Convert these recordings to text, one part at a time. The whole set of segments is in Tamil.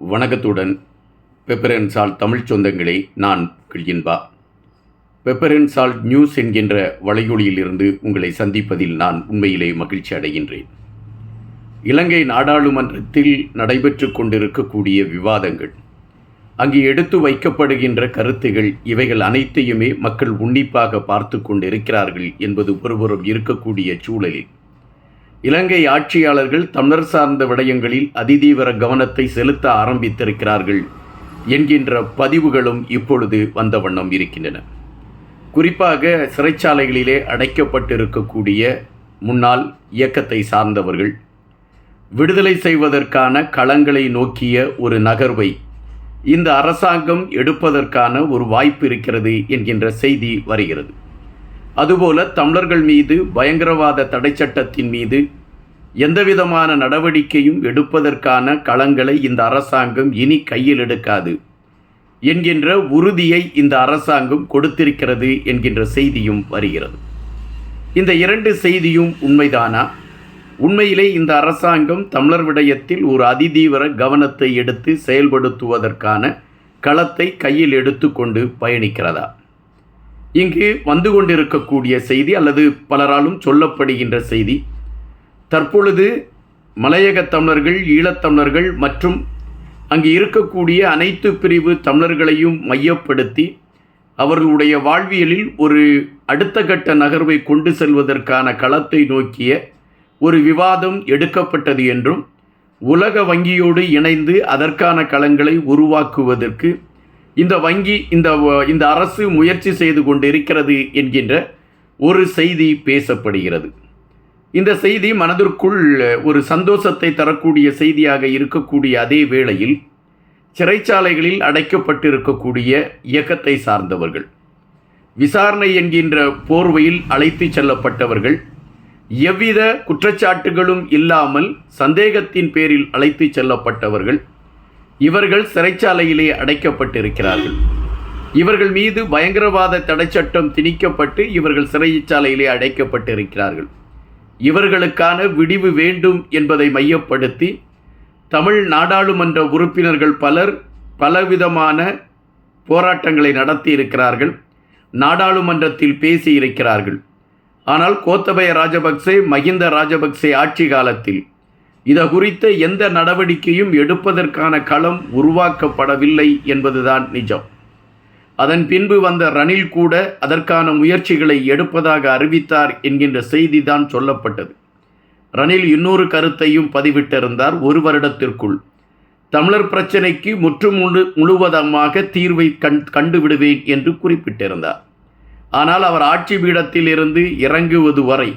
வணக்கத்துடன். பெப்பரன் சால்ட் தமிழ் சொந்தங்களை நான் கிழியின்பா. பெப்பரன் சால்ட் நியூஸ் என்கின்ற வலையொலியிலிருந்து உங்களை சந்திப்பதில் நான் உண்மையிலே மகிழ்ச்சி அடைகின்றேன். இலங்கை நாடாளுமன்றத்தில் நடைபெற்று கொண்டிருக்கக்கூடிய விவாதங்கள் அங்கு எடுத்து வைக்கப்படுகின்ற கருத்துகள் இவைகள் அனைத்தையுமே மக்கள் உன்னிப்பாக பார்த்து கொண்டிருக்கிறார்கள் என்பது ஒருபுறம் இருக்கக்கூடிய சூழலில் இலங்கை ஆட்சியாளர்கள் தமிழர் சார்ந்த விடயங்களில் அதிதீவிர கவனத்தை செலுத்த ஆரம்பித்திருக்கிறார்கள் என்கின்ற பதிவுகளும் இப்பொழுது வந்த வண்ணம் இருக்கின்றன. குறிப்பாக சிறைச்சாலைகளிலே அடைக்கப்பட்டிருக்கக்கூடிய முன்னாள் இயக்கத்தை சார்ந்தவர்கள் விடுதலை செய்வதற்கான களங்களை நோக்கிய ஒரு நகர்வை இந்த அரசாங்கம் எடுப்பதற்கான ஒரு வாய்ப்பு இருக்கிறது என்கின்ற செய்தி வருகிறது. அதுபோல தமிழர்கள் மீது பயங்கரவாத தடை சட்டத்தின் மீது எந்தவிதமான நடவடிக்கையும் எடுப்பதற்கான களங்களை இந்த அரசாங்கம் இனி கையில் எடுக்காது. என்கின்ற உறுதியை இந்த அரசாங்கம் கொடுத்திருக்கிறது என்கின்ற செய்தியும் வருகிறது. இந்த இரண்டு செய்தியும் உண்மைதானா? உண்மையிலே இந்த அரசாங்கம் தமிழர் விடயத்தில் ஒரு அதிதீவிர கவனத்தை எடுத்து செயல்படுத்துவதற்கான களத்தை கையில் எடுத்துக்கொண்டு பயணிக்கிறதா? இங்கு வந்து கொண்டிருக்கக்கூடிய செய்தி அல்லது பலராலும் சொல்லப்படுகின்ற செய்தி தற்பொழுது மலையக தமிழர்கள் ஈழத்தமிழர்கள் மற்றும் அங்கு இருக்கக்கூடிய அனைத்து பிரிவு தமிழர்களையும் மையப்படுத்தி அவர்களுடைய வாழ்வியலில் ஒரு அடுத்த கட்ட நகர்வை கொண்டு செல்வதற்கான களத்தை நோக்கிய ஒரு விவாதம் எடுக்கப்பட்டது என்றும் உலக வங்கியோடு இணைந்து அதற்கான களங்களை உருவாக்குவதற்கு இந்த வங்கி இந்த இந்த அரசு முயற்சி செய்து கொண்டிருக்கிறது என்கின்ற ஒரு செய்தி பேசப்படுகிறது. இந்த செய்தி மனதிற்குள் ஒரு சந்தோஷத்தை தரக்கூடிய செய்தியாக இருக்கக்கூடிய அதே வேளையில் சிறைச்சாலைகளில் அடைக்கப்பட்டிருக்கக்கூடிய இயக்கத்தை சார்ந்தவர்கள் விசாரணை என்கின்ற போர்வையில் அழைத்து செல்லப்பட்டவர்கள் எவ்வித குற்றச்சாட்டுகளும் இல்லாமல் சந்தேகத்தின் பேரில் அழைத்து செல்லப்பட்டவர்கள் இவர்கள் சிறைச்சாலையிலே அடைக்கப்பட்டிருக்கிறார்கள். இவர்கள் மீது பயங்கரவாத தடைச்சட்டம் திணிக்கப்பட்டு இவர்கள் சிறைச்சாலையிலே அடைக்கப்பட்டிருக்கிறார்கள். இவர்களுக்கான விடிவு வேண்டும் என்பதை மையப்படுத்தி தமிழ் நாடாளுமன்ற உறுப்பினர்கள் பலர் பலவிதமான போராட்டங்களை நடத்தி இருக்கிறார்கள் நாடாளுமன்றத்தில் பேசியிருக்கிறார்கள். ஆனால் கோத்தபய ராஜபக்சே மஹிந்த ராஜபக்சே ஆட்சி காலத்தில் இது குறித்த எந்த நடவடிக்கையும் எடுப்பதற்கான களம் உருவாக்கப்படவில்லை என்பதுதான் நிஜம். அதன் பின்பு வந்த ரணில் கூட அதற்கான முயற்சிகளை எடுப்பதாக அறிவித்தார் என்கின்ற செய்தி தான் சொல்லப்பட்டது. ரணில் இன்னொரு கருத்தையும் பதிவிட்டிருந்தார் ஒரு வருடத்திற்குள். தமிழர் பிரச்சினைக்கு முற்று முழு முழுவதமாக தீர்வை கண் கண்டுவிடுவேன் என்று குறிப்பிட்டிருந்தார். ஆனால் அவர் ஆட்சி பீடத்தில் இருந்து இறங்குவது வரை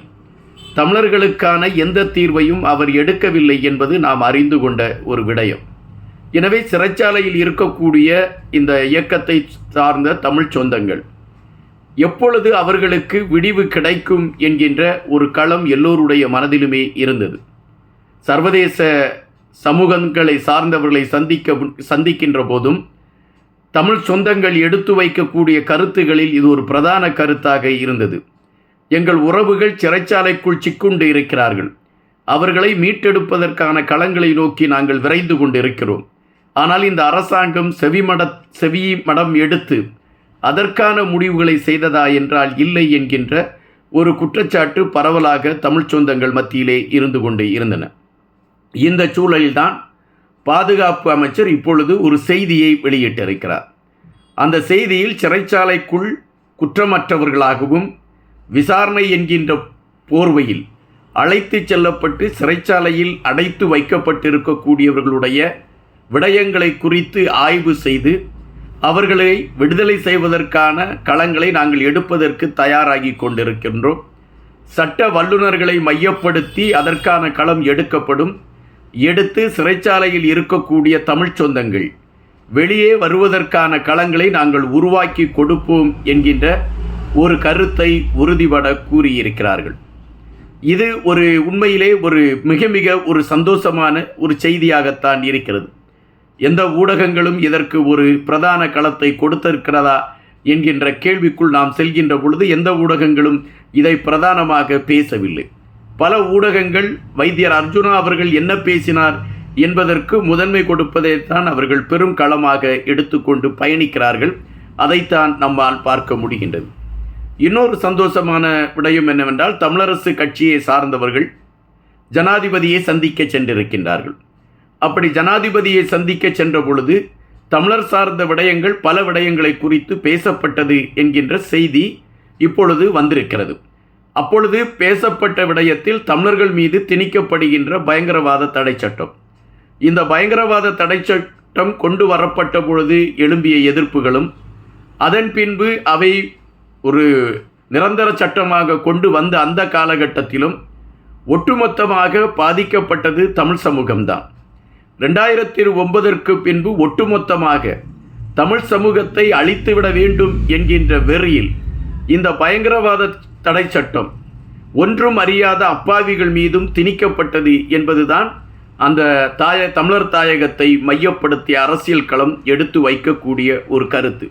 தமிழர்களுக்கான எந்த தீர்வையும் அவர் எடுக்கவில்லை என்பது நாம் அறிந்து கொண்ட ஒரு விடயம். எனவே சிறைச்சாலையில் இருக்கக்கூடிய இந்த இயக்கத்தை சார்ந்த தமிழ் சொந்தங்கள் எப்பொழுது அவர்களுக்கு விடிவு கிடைக்கும் என்கின்ற ஒரு களம் எல்லோருடைய மனதிலுமே இருந்தது. சர்வதேச சமூகங்களை சார்ந்தவர்களை சந்திக்க சந்திக்கின்ற போதும் தமிழ் சொந்தங்கள் எடுத்து வைக்கக்கூடிய கருத்துகளில் இது ஒரு பிரதான கருத்தாக இருந்தது. எங்கள் உறவுகள் சிறைச்சாலைக்குள் சிக்குண்டு இருக்கிறார்கள். அவர்களை மீட்டெடுப்பதற்கான களங்களை நோக்கி நாங்கள் விரைந்து கொண்டிருக்கிறோம். ஆனால் இந்த அரசாங்கம் செவிமட செவி மடம் எடுத்து அதற்கான முடிவுகளை செய்ததா என்றால் இல்லை என்கின்ற ஒரு குற்றச்சாட்டு பரவலாக தமிழ் சொந்தங்கள் மத்தியிலே இருந்து கொண்டு இருந்தன. இந்த சூழலில்தான் பாதுகாப்பு அமைச்சர் இப்பொழுது ஒரு செய்தியை வெளியிட்டிருக்கிறார். அந்த செய்தியில் சிறைச்சாலைக்குள் குற்றமற்றவர்களாகவும் விசாரணை என்கின்ற போர்வையில் அழைத்து செல்லப்பட்டு சிறைச்சாலையில் அடைத்து வைக்கப்பட்டிருக்கக்கூடியவர்களுடைய விடயங்களை குறித்து ஆய்வு செய்து அவர்களை விடுதலை செய்வதற்கான களங்களை நாங்கள் எடுப்பதற்கு தயாராகி கொண்டிருக்கின்றோம். சட்ட வல்லுநர்களை மையப்படுத்தி அதற்கான களம் எடுக்கப்படும். எடுத்து சிறைச்சாலையில் இருக்கக்கூடிய தமிழ் சொந்தங்கள் வெளியே வருவதற்கான களங்களை நாங்கள் உருவாக்கி கொடுப்போம் என்கின்ற ஒரு கருத்தை உறுதிபட கூறியிருக்கிறார்கள். இது ஒரு உண்மையிலே ஒரு மிக மிக ஒரு சந்தோஷமான ஒரு செய்தியாகத்தான் இருக்கிறது. எந்த ஊடகங்களும் இதற்கு ஒரு பிரதான களத்தை கொடுத்திருக்கிறதா என்கின்ற கேள்விக்குள் நாம் செல்கின்ற பொழுது எந்த ஊடகங்களும் இதை பிரதானமாக பேசவில்லை. பல ஊடகங்கள் வைத்தியர் அர்ஜுனா அவர்கள் என்ன பேசினார் என்பதற்கு முதன்மை கொடுப்பதை தான் அவர்கள் பெரும் களமாக எடுத்துக்கொண்டு பயணிக்கிறார்கள். அதைத்தான் நம்மால் பார்க்க முடிகின்றது. இன்னொரு சந்தோஷமான விடயம் என்னவென்றால் தமிழரசு கட்சியை சார்ந்தவர்கள் ஜனாதிபதியை சந்திக்க சென்றிருக்கின்றார்கள். அப்படி ஜனாதிபதியை சந்திக்க சென்ற பொழுது தமிழர் சார்ந்த விடயங்கள் பல விடயங்களை குறித்து பேசப்பட்டது என்கின்ற செய்தி இப்பொழுது வந்திருக்கிறது. அப்பொழுது பேசப்பட்ட விடயத்தில் தமிழர்கள் மீது திணிக்கப்படுகின்ற பயங்கரவாத தடை சட்டம். இந்த பயங்கரவாத தடை சட்டம் கொண்டு வரப்பட்ட பொழுது எழும்பிய எதிர்ப்புகளும் அதன் பின்பு அவை ஒரு நிரந்தர சட்டமாக கொண்டு வந்த அந்த காலகட்டத்திலும் ஒட்டுமொத்தமாக பாதிக்கப்பட்டது தமிழ் சமூகம்தான். ரெண்டாயிரத்தி ஒன்பதற்கு பின்பு ஒட்டுமொத்தமாக தமிழ் சமூகத்தை அழித்துவிட வேண்டும் என்கின்ற வெறியில் இந்த பயங்கரவாத தடை சட்டம் ஒன்றும் அறியாத அப்பாவிகள் மீதும் திணிக்கப்பட்டது என்பதுதான் அந்த தாய தமிழர் தாயகத்தை மையப்படுத்திய அரசியல் களம் எடுத்து வைக்கக்கூடிய ஒரு கருத்து.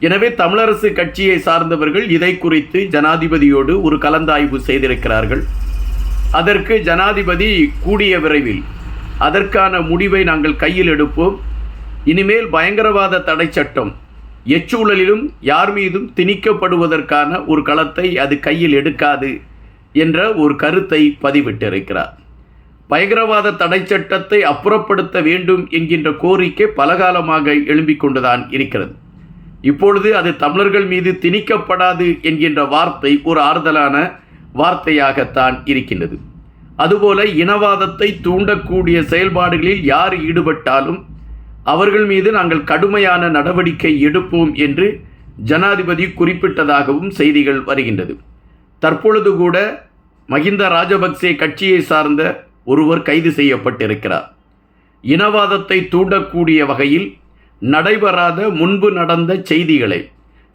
எனவே தமிழரசு கட்சியை சார்ந்தவர்கள் இதை குறித்து ஜனாதிபதியோடு ஒரு கலந்தாய்வு செய்திருக்கிறார்கள். அதற்கு ஜனாதிபதி கூடிய விரைவில் அதற்கான முடிவை நாங்கள் கையில் எடுப்போம். இனிமேல் பயங்கரவாத தடை சட்டம் எச்சூழலிலும் யார் மீதும் திணிக்கப்படுவதற்கான ஒரு களத்தை அது கையில் எடுக்காது என்ற ஒரு கருத்தை பதிவிட்டிருக்கிறார். பயங்கரவாத தடை சட்டத்தை அப்புறப்படுத்த வேண்டும் என்கின்ற கோரிக்கை பலகாலமாக எழும்பிக் கொண்டுதான் இருக்கிறது. இப்பொழுது அது தமிழர்கள் மீது திணிக்கப்படாது என்கின்ற வார்த்தை ஒரு ஆறுதலான வார்த்தையாகத்தான் இருக்கின்றது. அதுபோல இனவாதத்தை தூண்டக்கூடிய செயல்பாடுகளில் யார் ஈடுபட்டாலும் அவர்கள் மீது நாங்கள் கடுமையான நடவடிக்கை எடுப்போம் என்று ஜனாதிபதி குறிப்பிட்டதாகவும் செய்திகள் வருகின்றது. தற்பொழுது கூட மஹிந்த ராஜபக்சே கட்சியை சார்ந்த ஒருவர் கைது செய்யப்பட்டிருக்கிறார். இனவாதத்தை தூண்டக்கூடிய வகையில் நடைபெறாத முன்பு நடந்த செய்திகளை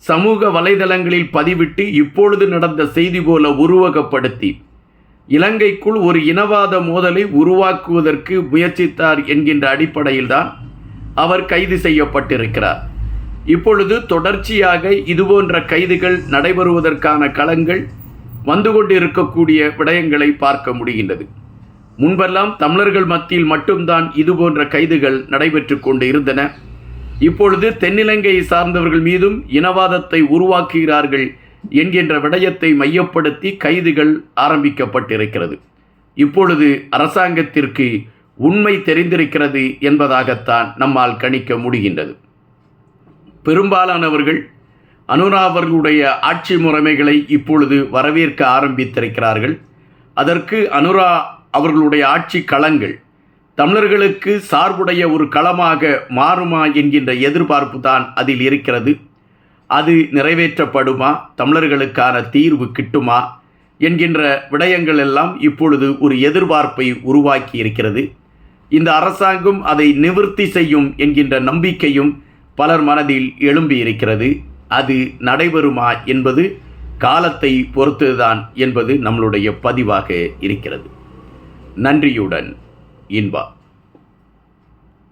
சமூக வலைதளங்களில் பதிவிட்டு இப்பொழுது நடந்த செய்தி போல உருவகப்படுத்தி இலங்கைக்குள் ஒரு இனவாத மோதலை உருவாக்குவதற்கு முயற்சித்தார் என்கின்ற அடிப்படையில்தான் அவர் கைது செய்யப்பட்டிருக்கிறார். இப்பொழுது தொடர்ச்சியாக இதுபோன்ற கைதுகள் நடைபெறுவதற்கான களங்கள் வந்து கொண்டிருக்கக்கூடிய விடயங்களை பார்க்க முடிகின்றது. முன்பெல்லாம் தமிழர்கள் மத்தியில் மட்டும்தான் இதுபோன்ற கைதுகள் நடைபெற்று கொண்டு இருந்தன இப்பொழுது தென்னிலங்கையை சார்ந்தவர்கள் மீதும் இனவாதத்தை உருவாக்குகிறார்கள் என்கின்ற விடயத்தை மையப்படுத்தி கைதுகள் ஆரம்பிக்கப்பட்டிருக்கிறது. இப்பொழுது அரசாங்கத்திற்கு உண்மை தெரிந்திருக்கிறது என்பதாகத்தான் நம்மால் கணிக்க முடிகின்றது. பெரும்பாலானவர்கள் அனுரா அவர்களுடைய ஆட்சி முறைமைகளை இப்பொழுது வரவேற்க ஆரம்பித்திருக்கிறார்கள். அதற்கு அனுரா அவர்களுடைய ஆட்சி களங்கள் தமிழர்களுக்கு சார்புடைய ஒரு களமாக மாறுமா என்கின்ற எதிர்பார்ப்பு தான் அதில் இருக்கிறது. அது நிறைவேற்றப்படுமா? தமிழர்களுக்கான தீர்வு கிட்டுமா? என்கின்ற விடயங்கள் எல்லாம் இப்பொழுது ஒரு எதிர்பார்ப்பை உருவாக்கி இருக்கிறது. இந்த அரசாங்கம் அதை நிவர்த்தி செய்யும் என்கின்ற நம்பிக்கையும் பலர் மனதில் எழும்பி இருக்கிறது. அது நடைபெறுமா என்பது காலத்தை பொறுத்ததுதான் என்பது நம்மளுடைய பதிவாக இருக்கிறது. நன்றியுடன் இன்பா.